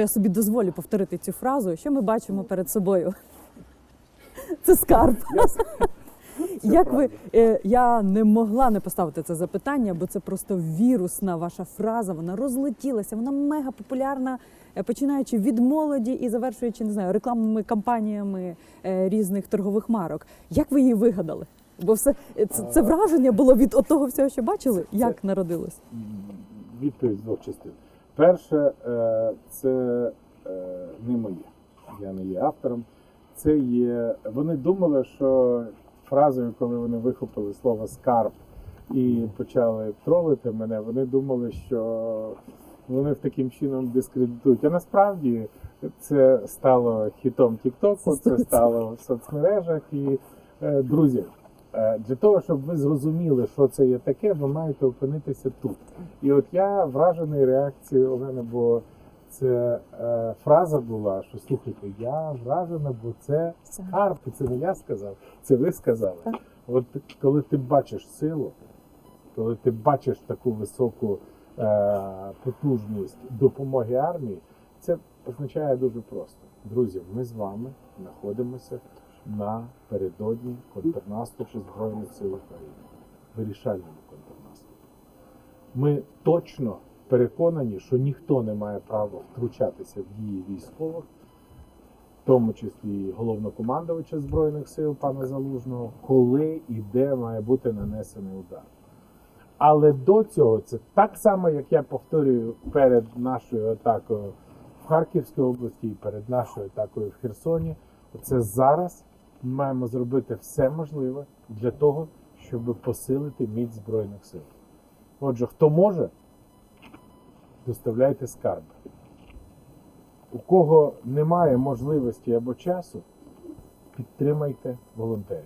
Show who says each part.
Speaker 1: Я собі дозволю повторити цю фразу. Що ми бачимо перед собою? Це скарб. Як ви е, я не могла не поставити це запитання, бо це просто вірусна ваша фраза. Вона розлетілася, вона мега популярна, е, починаючи від молоді і завершуючи не знаю рекламними кампаніями е, різних торгових марок. Як ви її вигадали? Бо все це, це враження було від того всього, що бачили. Як народилось?
Speaker 2: Відповідь з двох частин. Перше, е, це е, не моє. Я не є автором. Це є. Вони думали, що фразою, коли вони вихопили слово скарб і почали тролити мене, вони думали, що вони в таким чином дискредитують. А насправді це стало хітом Тіктоку, це стало в соцмережах і е, друзі. Е, Для того, щоб ви зрозуміли, що це є таке, ви маєте опинитися тут. І от я вражений реакцією Олени, бо це е, фраза була, що слухайте, я вражена, бо це скарб, і це не я сказав, це ви сказали. От коли ти бачиш силу, коли ти бачиш таку високу е, потужність допомоги армії, це означає дуже просто. Друзі, ми з вами знаходимося напередодні контрнаступу Збройних сил України, вирішальному контрнаступу. Ми точно переконані, що ніхто не має права втручатися в дії військових, в тому числі і головнокомандувача Збройних сил пана Залужного, коли і де має бути нанесений удар. Але до цього це так само, як я повторюю перед нашою атакою в Харківській області і перед нашою атакою в Херсоні. Це зараз ми маємо зробити все можливе для того, щоб посилити міць Збройних сил. Отже, хто може, доставляйте скарби. У кого немає можливості або часу, підтримайте волонтерів.